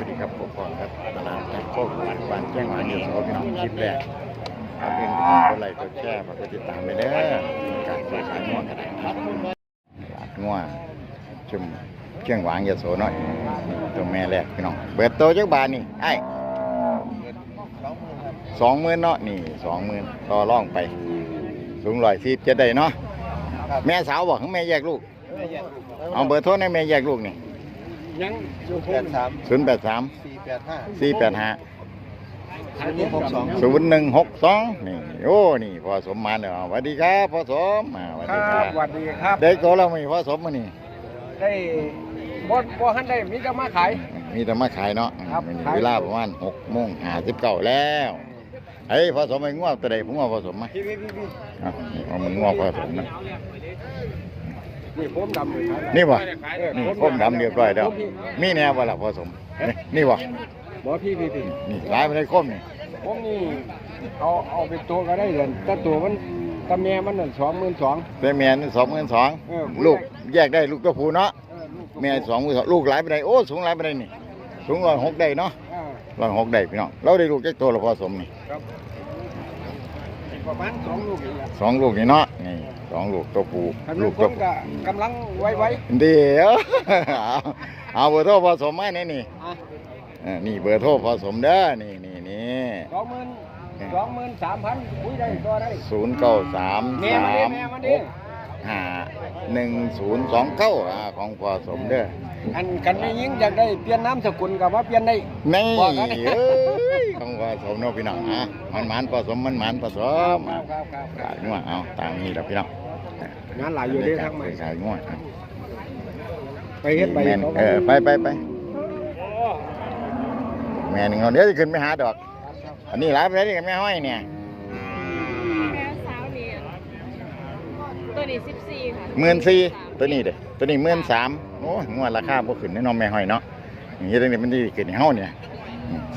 วัสดีครับผมพรครับตลาดนัดโคกบ้านแจ้งหวานเดียวสอพี่น้องคลิปแรกครับเพื่อนทุกดไลค์กดแชร์ฝากกดติดตามไปเด้อการซื้อขายง่วงกันได้ตลาดง่วงชุมเชียงหวางยโสหน่อยตัวแม่แรกพี่น้องเปิดโตจักบาทนี่ไอ้สองหมื่นเนาะนี่สองหมื่นต่อร่องไป สูงร้อยสิบจะได้เนาะแม่สาวบอกแม่แยกลูกเอาเบอร์โทรให้แม่แยกลูกนี่ ยังศูนย์แปดสามศูนย์แปดสามสี่แปดห้าสี่แปดห้าศูนย์หนึ่งหกสองศูนย์หนึ่งหกสองนี่โอ้นี่พอสมมาเนาะสวัสดีครับพอสมอ่าสวัสคดีครัรับบสวัสดีครับ ได้โกแล้วมีพอสมมานี่ได้บ่บ่หันได้มีจะมาขาย มีแต่มาขายเนาะครับมีขาย เวลาประมาณหกโมงห้าสิบเก้าแล้วเฮ้ยพอสมไปง่วงตัวใดผมว่าพอสมไหมพี่พี่พี่พี่อะนี่เอามันง่วงพอสมนะ นี่ผมดำเลยครับนี่วะเออนี่พ่มดำเรียบร้อยแล้วผมพี่มีแนวบ่ล่ะพอสม นี่นี่วะบ่พี่พี่พี่นี่ร้ายไปได้คมนี่ผมนี่เอาเอาเป็นตัวก็ได้เดือนแต่ตัวมันตะแม่มันนั่นสองหมื่นสองแต่แม่นี่สองหมื่นสองเออลูกแยกได้ลูกตัวผู้เนาะเออลูกแม่สองมือสองลูกหลายไปได้โอ้สูงหลายไปได้นี่สูงร้อยหกได้เนาะอ่าร้อยหกได้พี่น้องเราได้ลูกแค่ตัวละพอสมนี่ครับ ประมาณสองลูกนี่แหละสองลูกนี่เนาะนี่สองลูกตัวผู้คันลูลูกกตัผวมผู้ก็กำลังไว้ไว้เดี๋ยว เอาเอาเบอร์โทรพอสมมาเนี่ยนี่อะเออนี่เบอร์โทรพอสมเด้อนี่นี่นี่สองหมื่นสองหมื่นสามพันคุยได้ก็ได้ศูนย์เก้าสามแม่สามาดิมแม่มาหดิกห้าหนึ่งศูนย์สองเก้าของพอสมเด้อ อันกันไม่ยิ่งอยากได้เปลี่ยนน้ำสกุลกับว่าเปลี่ยนได้ นี่บอกกันเอ้ ยของพอสมเนาะพี่น้องอะมันหมันพอสมมันหมันพอสมครับครับครับขายง่วงเอาตามนี้แล้วพี่น้องงานหลายอยู่เด้ทั้งใหม่ขายง่วงไปเฮ็ดไปแม่นเขาเออไปไปไปแม่นึงเอาเดี๋ยวจะขึ้นไปหาดอก อันนี้ร้านไปได้กับแม่ห้อยเนี่ยแม่สาวนี่ตัวนี้สิบสี่ค่ะหมื่นสี่ตัวนี้เด้อตัวนี้หมื่นสามโอ้ยงวดราคาบ่ขึ้นแน่นอนแม่ห้อยเนาะอย่างนี้ตรงนี้มันดีขึ้นในเฮาเนี่ย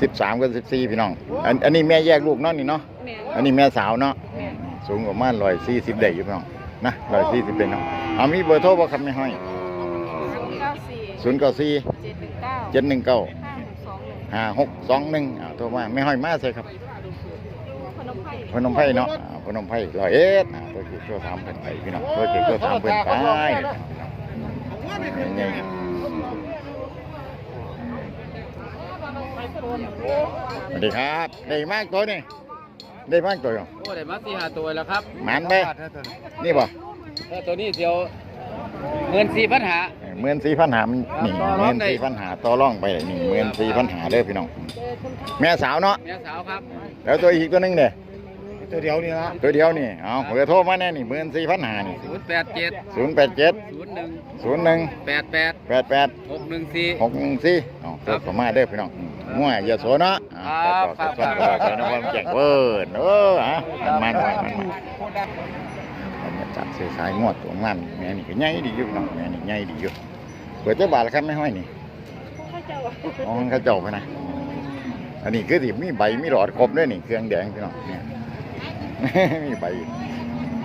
สิบสามกับสิบสี่พี่น้อง อันอันนี้แม่แยกลูกเนาะนี่เนาะ แม่อันนี้แม่สาวเนาะ แม่สูงประมาณร้อยสี่สิบได้อยู่พี่น้องนะร้อยสี่สิบเป็นเนาะเอามีเบอร์โทรบ่ครับแม่ห้อยเก้าสี่ศูนย์เก้าสี่เจ็ดหนึ่งเก้าเจ็ดหนึ่งเก้าห้าหกสองหนึ่งห้าหกสองหนึ่งโทรมาไม่ห้อยมาใช่ครับ พนมไพรพนมไผ่เนาะอ่าพนมไผ่ร้อยเอ็ดอ่าตัวกี่ตัวสามเพิ่นไปพี่น้องตัวกี่ตัวสามเพิ่นไปนี่ สวัสดีครับได้มากตัวนี่ได้มากตัวอยู่โอ้ได้มาสี่ห้าตัวแล้วครับหมันไปนี่บ่ตัวนี้เดียวเงินสี่พันหาเมื่อนสี่พันหามันนี่ต่อรเมื่อองนได้สี่พันหาต่อร่องไปนี่เมื่อนสี่พันหาเด้อพี่น้องแม่สาวเนาะแม่สาวครับแล้วตัวอีกตัวหนึงเด้อตัวเดียวนี่ละตัวเดียวนี่เอาเบอร์โทรมาแน่นี่เมื่อนสี่พันหานี่ศูนย์แปดเจ็ดศูนย์แปดเจ็ดศูนย์หนึ่งศูนย์หนึ่งแปดแปดแปดแปดหกหนึ่งสี่หกหนึ่งสี่เอาโทรเข้ามาเด้อพี่น้อง ง่วยอย่าโสเนาะอ่าครับขอบคุณครับขอบคุณนะความแจ้งเวิร์นเออฮะมันมันมันมันมันมาจับเสียสายงวดตัวมันแม่นี่ก็ใหญ่ดีอยู่เนาะแม่นี่ใหญ่ดีอยู่เปิดเจ้าบาทแล้วครับไม่ห้อยนี่ข้าเจ้าอ๋อเขาเจ้าไปนะ อันนี้คือที่มีใบมีหลอดครบด้วยนี่เครื่องแดงพี่น้องเนี่ย มีใบ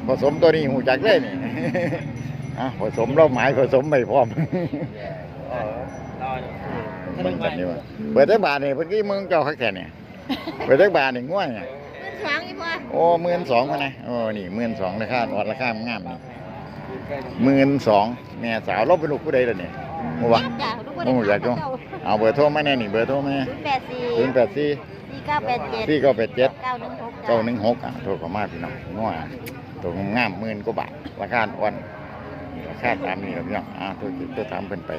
ผสมตัวนี้หูจักเลยนี่ อะผสมเราหมายผสมไม่พร้อม เบิ่งกันดีกว่าเปิดได้บาทนี่เพิ่นกี้มึงเจ้าคักแค่เนี่ยเปิดได้บาทนี่ง่วยเนี่ยเงินสวางอีพ่อโอ้หมื่นสองพะนะโอ้นี่หมื่นสองราคาออดราคางามนี่หมื่นสองแม่สาวเราเป็นลูกผู้ใดล่ะเนี่ยโอ้วะจ้าทุกคนโอ้อยากจ้เอาเบอร์โทรมาแน่นี่เบอร์โทรมาแปดสี่ศูนย์แปดสี่สี่เก้าแปดเจ็ดสี่เก้าแปดเจ็ดเก้าหนึ่งหกเก้าหนึ่งหกอะโทรเข้ามาพี่น้องง่วยตัวงามหมื่นกว่าบาทราคาอ่อนราคาตามนี้แหละพี่น้องอ่าตัวตัวตามเพิ่นไป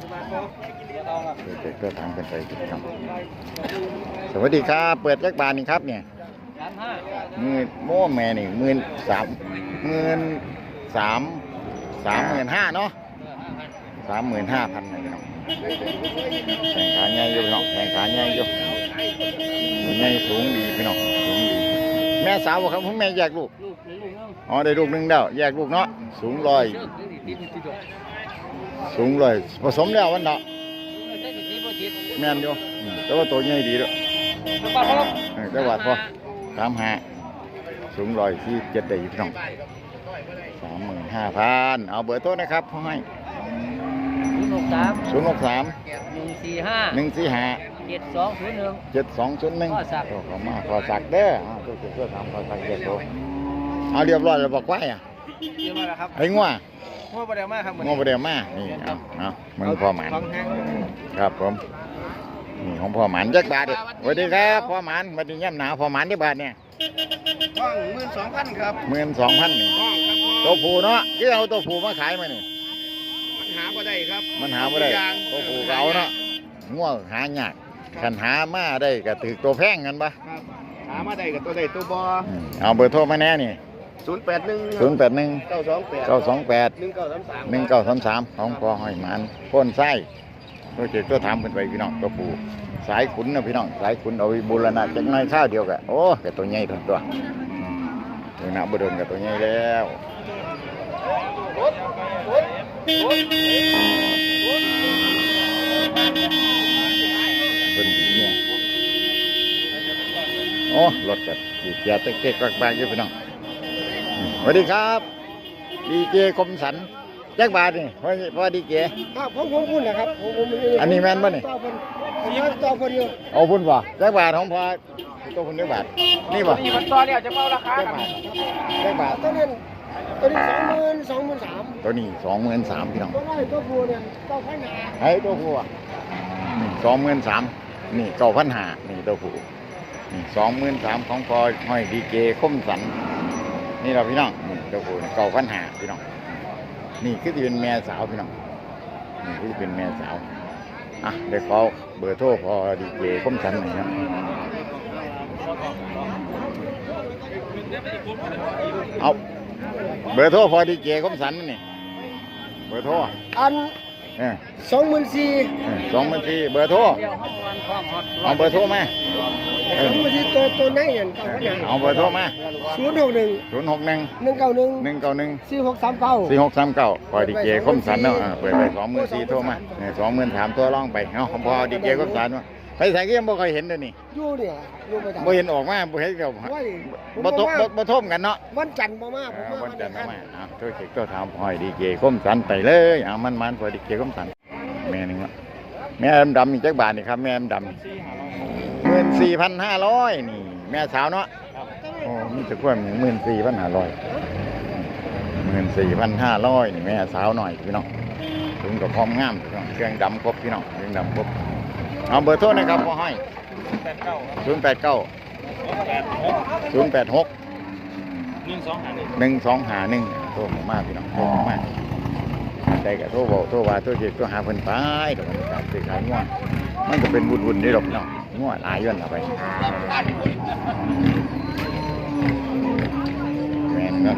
ตัวเก็บตัวตามเพิ่นไปพี่น้องสวัสดีครับ เปิดจักบานนี่ครับเนี่ยสามห้ามือโม่แม่นี่หมื่นสามหมื่นสามสามหมื่นห้าเนาะสามหมื่นห้าพันนะพี่น้องแข่งขาใหญ่อยู่พี่น้องแข่งขาใหญ่อยู่ตัวใหญ่สูงดีพี่น้องสูงดีแม่สาวบ่ครับผมแม่แยกลูกลูกลูกนึงอ๋อได้ลูกหนึงแล้วแยกลูกเนาะสูงร้อย สูงร้อยผสมแล้ววันเนาะใช่ติดติดติดแม่นอยู่อืมแต่ว่าตัวใหญ่ดีด้วยป้าพ่อเออแต่ว่าพอสามห้าสูงร้อยที่เจ็ดได้อยู่พี่น้องสามหมื่นห้าพันเอาเบอร์โทรนะครับพ่อให้ศนย์หกสามศูนย์หกสามหนึ่งสี่ห้าหนึ่งสี่ห้าเจ็ดสองศูนย์หนึ่งเจ็ดสองศูนย์หนึ่งพ่อศักดิ์โอ้ขอมาขอสักดิ์เด้ออ้าวตัวเจ้าทำขอสักดิ์เด็ดโตเอาเรียบร้อยแล้วบอกไว้อะเยอะมากแล้วครับไอ้งัว มั่วประเดี๋ยวมากครับงัวประเดี๋ยวมานี่เอาเอามึงพ่อหมานฟังแห้งครับผมนี่ของพ่อหมานจักบาทเด้อสวัสดีครับพ่อหมานสวัสดีย่ำหนาวพ่อหมานจักบาทเนี่ยห้องหมื่นสองพันครับหมื่นสองพันนี่ห้องครับตัวผูเนาะคือเอาตัวผูมาขายมานี่มันหาบ่ได้ครับ มันหาไม่ได้ตัวผูก็เอาเนาะง่วงหายากคันหามาได้ก็ถือตัวแพงกันปะครับหามาได้กับตัวใดตัวบออืมเอาเบอร์โทรมาแน่นี่ ศูนย์แปดหนึ่งศูนย์แปดหนึ่งเก้าสองแปดเก้าสองแปดหนึ่งเก้าสามสามหนึ่งเก้าสามสามของพ่อหอยหมันพ่นไส้ตัวเจ็ดตัวถามเป็นไปพี่น้องตัวผูสายขุนนะพี่น้องสายขุนเอาไปบูรณะจักหน้อยข้าวเดียวกันโอ้กับตัวใหญ่ทั้งตัวอืมบูรณะบุดนกับตัวใหญ่แล้วเป็นดีเนี่ยโอ้รถกับดีเจียตะเก๊กกบางอยู่พี่น้องอืม สวัสดีครับดีเจคมสันแจ็คบาทนี่พอพอดีเจครับผมผมพูดนะครับผมผมอันนี้แม่นบ่นี่ต่อคนผมว่าต่อคนอยู่เอาพุ่นบ่แจ็คบาทของพอตัวพุ่นเจ็คบาทนี่บ่นี่มันต่อเนี่ยจะเมาราคาแจ็คบาทแจ็คบาทตัวนั้นตัวนี้สองหมื่นสองหมื่นสามตัวนี้สองหมื่นสามพี่น้องตัวน้อยตัวผู้เนี่ยเก้าพันหาไอ้ตัวผู้อะสองหมื่นสามนี่เก้าพันหานี่ตัวผู้นี่สองหมื่นสามของพอห้อยดีเจคมสัน นี่เราพี่น้องนี่ตัวผู้เก้าพันหาพี่น้อง นี่คือที่เป็นแม่สาวพี่น้อง นี่คือเป็นแม่สาว อะเดี๋ยวขอเบอร์โทรพอดีเจคมสันหน่อยนะเอาเบอร์โทรพอดีเจคมสันนี่เบอร์โทรอันเออสองหมื่นสี่สองบัญชีเบอร์โทรเอาเบอร์โทรมาเอ สอองหมื่นสี่ตัวตัวไหนเนี่ยเก้าพันหาเอาเบอร์โทรมาศูนย์หกหนึ่งศูนย์หกหนึ่งหนึ่งเก้าหนึ่งหนึ่งเก้าหนึ่งสี่หกสามเก้าสี่หกสามเก้าพอดีเจคมสันเนาะอ่าเปิดไปสองหมื่นสี่โทรมาสองหมื่นสามตัวล่องไปเอาของพอดีเจคมสันว่าไปใส่ก็ยังบ่เคยเห็นเลยนี่อยู่เนี่ยอยู่ประจำบ่เห็นออกมาบ่เห็นกับไว้ผมบ่ทบว่าบ่บ่ท่มกันเนาะวันจันทร์มามาผมเอาว่าวันจันทร์อัเอางคมาเอาช่วยเช็คตัวถามพอยดีเจคมสันไปเลยเอามันมันพอดีเจคมสันแม่หนึงละแม่ดำๆอีกจักบาทนี่ครับแม่ดำ หมื่นสี่พันห้าร้อยนี่ แม่สาวเนาะโอ้มีแต่กล้วยหมื่นสี่พันห้าร้อยหมื่นสี่พันห้าร้อยนี่แม่สาวหน่อยพี่น้องถึงกับพร้อมงามพี่น้องเครื่องดำครบพี่น้องเครื่องดำครบเอาเบอร์โทรนะครับพ่อห้อยศูนย์แปดเก้าศูนย์แปดหกหนึ่งสองหาหนึ่งหนึ่งสองหาหนึ่งโทรมาพี่น้องโทรมาใจกับโทรบอกโทรว่าโทรเจ็บโทรหาเพิ่นไปเดี๋ยวมันจะสิขายง่วงมันก็เป็นบุญบุญนี่หรอกพี่น้อง ง่วหลายย้อนเอาไปแม่นเนาะ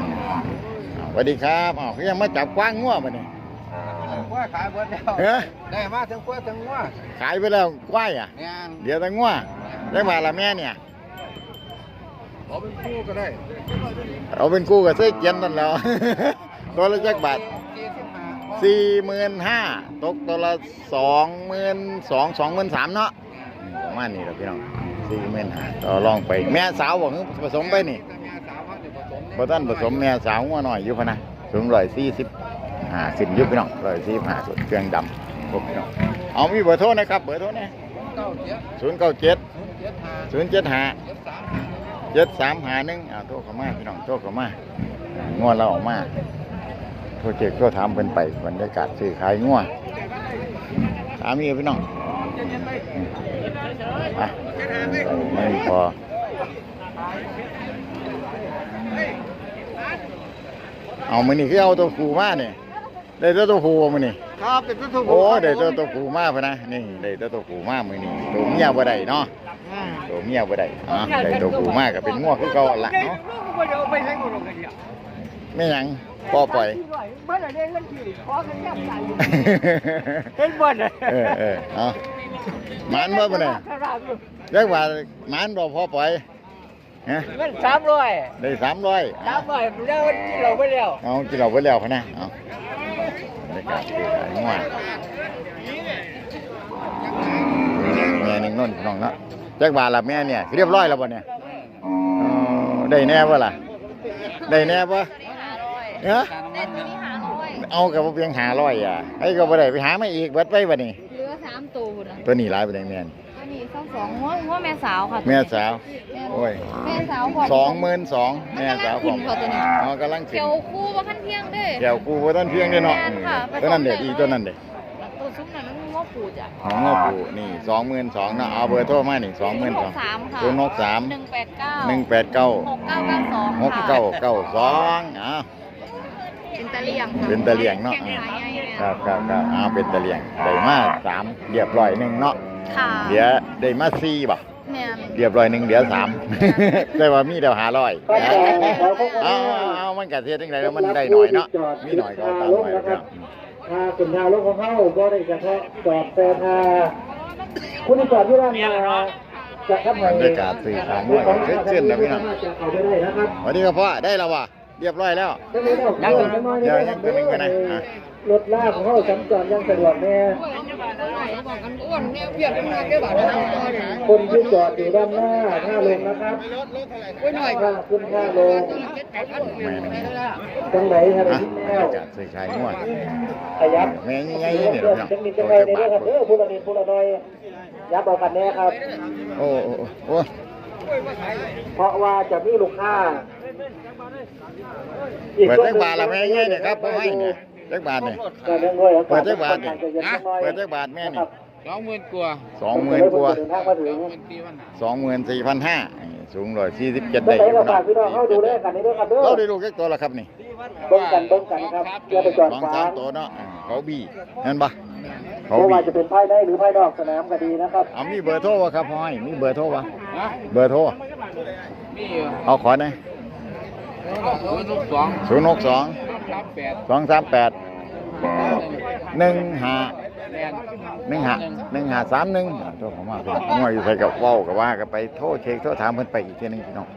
อ้าวสวัสดีครับอ้าวเขายังมาจับกว้างง่วมาเนี่ยกล้วยขายหมดแล้วเฮ้ยได้มาทั้งกล้วยทั้งงัวขายไปแล้วกว้ายอะเดี๋ยวแต่ง่วงได้มาละแม่เนี่ย ขอเป็นคู่ก็ได้เอาเป็นกู้กับเสื้อเกียนนั่นแหล้ว ตัวละจักบาทสี่สิบห้าสี่หมื่นห้าตกตัวละสองหมื่นสองสองหมื่นสามเนาะ ประมาณนี้แหละพี่น้องสี่หมื่นหาต่อรองไป แม่สาวบอกผสมไปนี่แต่แม่สาวเขาจะผสมบ่ท่านผสมแม่สาวงัวหน่อยอยู่พะนะสูงร้อยสี่สิบห้าสิบยุบพี่น้องร้อยสี่ห้าสุดเครื่องดำครบพี่น้องเอามีเบอร์โทรนะครับเบอร์โทรนะเก้าเจ็ดศูนย์เก้าเจ็ดศูนย์เจ็ดห้าเจ็ดสามเจ็ดสามหาหนึ่งอ่าโทรเข้ามาพี่น้องโทรเข้ามางัวเราออกมาโทรเจ็กโทรถามเพิ่นไปบรรยากาศซื้อขายงัวถามมีพี่น้อง อืมอะไม่พอเอามือนี่คือเอาตัวผูมาเนี่ยได้ตัวตัวผูมือนี่ครับเป็นตัวถูกโอ้ได้ตัวตัวผูมาพะนะนี่ได้ตัวตัวผูมามือนี่ตัวเมียบ่ได้เนาะตัวเมียบ่ได้อะได้ตัวผู้มากก็เป็นงัวคือเก่าหั่นละเนาะไม่หยังปอปล่อยเมื่อไหร่ได้เงินที่ขอเงินยับใจเห็นบ่นเลยเออเออ เอาหมันบ่บ่เนี่ยเรียกว่าหมันบ่พอปล่อยฮะเงินสามร้อยได้300สามร้อยแล้วที่เราไปแล้วเอากินเราไปแล้วพะนะเอาบรรยากาศคือขายงัวแม่หนึงโน่นพี่น้องเนาะจักบาทละแม่เนี่ยเรียบร้อยแล้วบ่เนี่ยอ๋อได้แน่บ่ล่ะได้แน่บ่ห้าร้อยฮะเต้นตัวนี้ห้าร้อยเอากับเพียงหาร้อยอะไอ้ก็บ่ได้ไปหามาอีกเบิดไปบัดนี้เหลือสามตัวนะตัวนี้หลายไปได้แม่นอันนี้สองสองหัวหัวแม่สาวค่ะแม่สาวแม่โอ้ยแม่สาวพร้อมสองหมื่นสองแม่สาวผมมันกำลังขึ้นค่ะตัวนี้อ๋อกำลังขึ้นเกี่ยวคู่ว่าขั้นเที่ยงเด้เดี๋ยวกูบ่ทันเพียงเด้อเนาะแม่นค่ะ ตัวนั้นเด็ดอีกตัวนั้นเด็ดตัวซุ้มนั้นมันงอปูจ้ะของงอปูนี่สองหมื่นสองเนาะเอาเบอร์โทรมานี่สองหมื่นสองสามค่ะศูนย์หกสามหนึ่งแปดเก้าหนึ่งแปดเก้าหกเก้าเก้าสองหกเก้าเก้าสองอ้าวเป็นตะเลียงค่ะเป็นตะเลียงเนาะแข่งขายใหญ่เลย ครับครับครับอ้าวเป็นตะเลียงได้มาสามเรียบร้อยหนึ่งเนาะค่ะเดี๋ยวได้มาสี่บ่แม่นเรียบร้อยหนึ่งเดี๋ยวสามแต่ว่ามีเดี๋ยวหาร้อยเอาเอาเอามันกะเทียจังไดแล้วมันได้หน่อยเนาะมีหน่อยก็เอาตามหน่อยแล้วถ้าขึ้นทางรถของเขาก็ได้กระเทาะจอดแต่ถ้าคุณจอดที่ร้านมาจะทำให้บรรยากาศสื่อสารด้วยขึ้นๆนะพี่น้องจะเอาไปได้นะครับสวัสดีครับพ่อได้แล้วว่ะ เรียบร้อยแล้วยังตัวน้อยเดี๋ยวยังตัวหนึ่งก่อนนะอะรถลากของเขาสัญจรยังสะดวกแน่คนที่จอดอยู่ด้านหน้าท่าลงนะครับท่าขึ้นท่าลงแม่นี่จังไหนครับอะที่บรแล้รวยากาศสื่อสารง่วขยับแม่ยังไงเเนี่ยพี่น้องทคนิคตัจัวงไหนจะในบาเรื่ทองครับเออพูดละนิดพูดละน้อยยับเอากันแน่ครับ โอ้โอ้โอ้ เพราะว่าจะมีลูกค้า เปิดจักบาทละแม่ยังไงเนี่ยครับพ่อให้เนี่ยจักบาทเนี่ยก็เรื่องด้วยเปิดจักบาทเนี่ยเปิดจักบาทแม่นี่สองหมื่นกว่าสองหมื่นกว่าเดินทางมาถึงสองหมื่นสี่พันห้าสูงร้อยสี่สิบเจ็ดจัได้งไหนอยู่ก็พี่น้ฝาอกพี่น้องงเข้าดูแลกันนี่ด้วยครับเด้อเราได้ลูกแค่ตัวละครับนี่เบิ่งกันเบิ่งกันครับอย่าไปจอดสองขวาสามงตัวเนาะอ่าเขาบี้นั่นปะเขาไม่ว่าบี้จะเป็นภายในหรือภายนอกสนามก็ดีนะครับเอามีเบอร์โทรวะครับพ่อให้มีเบอร์โทรวะฮะเบอร์โทรมีอยู่เอาขอหน่อยศูนย์ สองศูนย์หกสองสามแปดสองสามแปดหนึ่งห้าแปดหนึ่งห้าหนึ่งห้าสามหนึ่งโทรเข้ามาพี่น้องมั่วอยู่ใส่กับเว้ากับว่ากับไปโทษเช็คโทษถามเพิ่นไปอีกเทีนึงพี่น้อง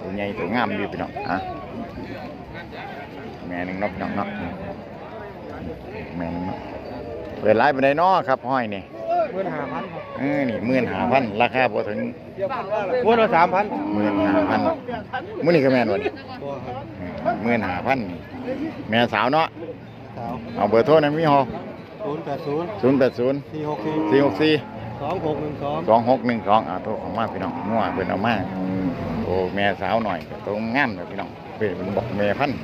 ตัวใหญ่ตัวงามดีพี่น้องอะแม่หนึ่งเนกพี่น้องเนาะแม่หนึ่งเนาะเปิดไลฟ์ไปได้เนาะครับห้อยนี่หมื่นห้าพันเออนี่หมื่นห้าพันราคาพอถึง พูดละสามพันหมื่นห้าพันมื้อนี้ก็แม่นวันหมื่นห้าพันแม่สาวเนาะสาวเอาเบอร์โทรนั้นมีหอศูนย์แปดศูนย์ศูนย์แปดศูนย์สี่หกสี่สี่หกสี่สองหกหนึ่งสองสองหกหนึ่งสองอ่าโทรเข้ามาพี่น้องงัวเพิ่นเอามาโอ้แม่สาวหน่อยตรงงามเลยพี่น้องเพิ่นบอกแม่พันธุ์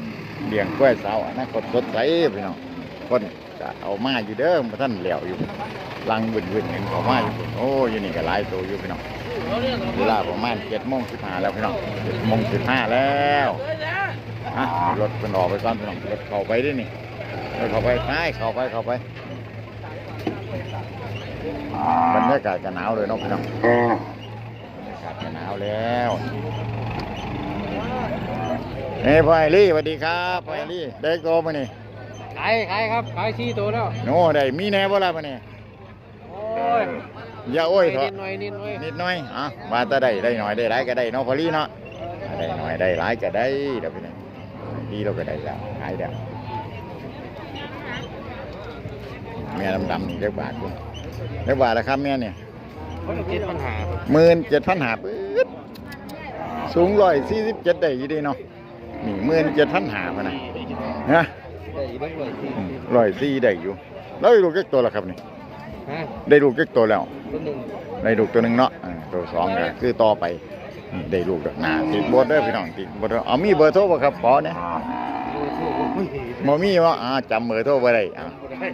เลี้ยงกล้วยสาวอนาคตสดใสพี่น้องคน เอามาอยู่เด้อมาท่านเหลียวอยู่ลังวุ่นวุ่นเห็นเขามาอยู่พุ่นโอ้ยนี่ก็หลายตัวอยู่พี่น้องเวลาประมาณเจ็ดโมงสิบห้าแล้วพี่น้องเจ็ดโมงสิบห้าแล้วอะรถเป็นออกไปก่อนพี่น้องรถเข้าไปด้วยนี่รถเข้าไปใช่เข้าไปเข้าไปบรรยากาศก็หนาวเลยเนาะพี่น้องอากาศจะหนาวแล้วเฮ้ยพ่อไอรี่สวัสดีครับพ่อไอรี่ได้โตมานี่ ขายขายครับขายสี่ตัวแล้วโน่ได้มีแน่บ่ล่ะมานี่โอ้ยอย่าโอ้ยเถนิอะดหน่อยนิดหน่อยนิดหน่อยอะมาแตาได้ได้หน่อยได้หลายก็ได้เนาะพอลี่เนาะได้หน่อยได้หลายก็ได้เดี๋ยวพี่นี่ดีเราก็ได้แล้วขายแล้วแม่ดำๆนี่เรียกบาทคุณเรียกบาทละครับแม่เนี่ยคนเจ็ดปัญหาครับหมื่นเจ็ดพันหาปื๊ดสูงร้อยสี่สิบเจ็ดได้อยี่ดีเนาะนี่หมื่นเจ็ดพันหาพะนะนะ ได้อีกได้เลยสี่ร้อยสี่ได้อยู่แล้วได้ลูกเล็กตัวละครับนี่ฮะได้ลูกเล็กตัวแล้วตัวหนึ่งได้ลูกตัวหนึ่งเนาะอ่าตัวสองก็คือต่อไปนี่ได้ลูกแล้วหนาติดบดเด้อพี่น้องติดบดเด้อเอามีเบอร์โทรบ่ครับขอเนี่ยบ่มีว่าอ่าจำเบอร์โทรบ่ได้อ่า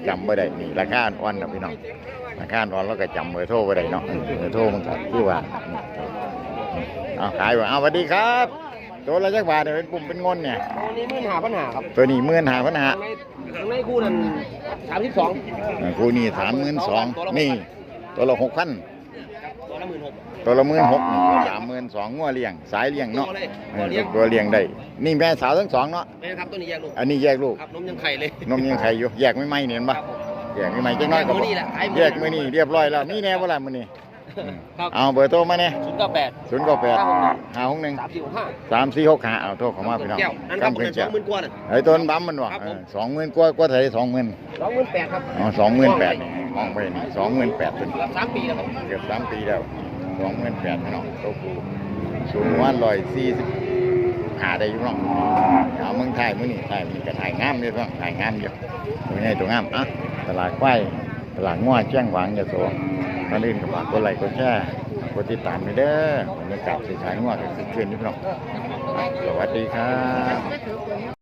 จำบ่ได้นี่ราคาอ่อนนะพี่น้องราคาอ่อนแล้วก็จำเบอร์โทรบ่ได้เนาะเบอร์โทรมันก็คือว่าเอาขายว่าเอาสวัสดีครับ ตัวละจักบาทเนี่ยเป็นปุ่มเป็นงนเนี่ย ตัวนี้หมื่นห้าปัญหาครับตัวนี้หมื่นหาพันหาข้างในข้างในคู่นั้นสามสิบสองคู่นี้สามหมื่นสองนี่ ตัวละหกพันตัวละหมื่นหกตัวละหมื่นหกนี่สามหมื่นสองงัวเลี้ยง สายเลี้ยงเนาะตัวเลยเออตัวเลี้ยงได้ นี่แม่สาวทั้งสองเนาะแม่ครับตัวนี้แยกลูก อันนี้แยกลูกครับนมยังไข่เลย นมยังไข่อยู่ แยกไม่ไหมเนี่ยเห็นปะแยกไม่ไหมจังน้อยก็แยกมื้บออนี้แหละขายมื้อนี้แยกมือนี่เรียบร้อยแล้วมีแน่เวลามือนี่ ครับ เอาเบอร์โทรมาเนี่ยศูนย์เก้าแปดศูนย์เก้าแปดห้าหกหนึ่งสามสี่หกห้าสามสี่หกห้าเอาโทรเข้ามาพี่น้องแก้วนั่นครับกำคเพิ่นงสแก้อวงหมื่นกว่าน่ะไอ้ต้นบั๊มมันวะครับผมสองหมื่นกว่ากว่าไทยสองหมื่นสองหมื่นแปดครับอ๋อสองหมื่นแปดนี่มองไปนี่สองหมื่นแปดเป็นสามปีแล้วครับเกือบสามปีแล้วสองหมื่นแปดพี่น้องโตกูสูงวันร้อยสี่สิบหาได้อยู่เนาะเอาเมืองไทยมื้อนี้ไทยมันก็ถ่ายงามอยู่เนาะถ่ายงามอยู่ตัวใหญ่ตัวงามอะตลาดควายตลาดงัวเชียงหวางยะโส มาลื่นกับฝากกดไลค์กดแชร์กดติดตามไปเด้อบรรยากาศสิขายงัวก็คือคืนนี้พี่น้องอะสวัสดีครับ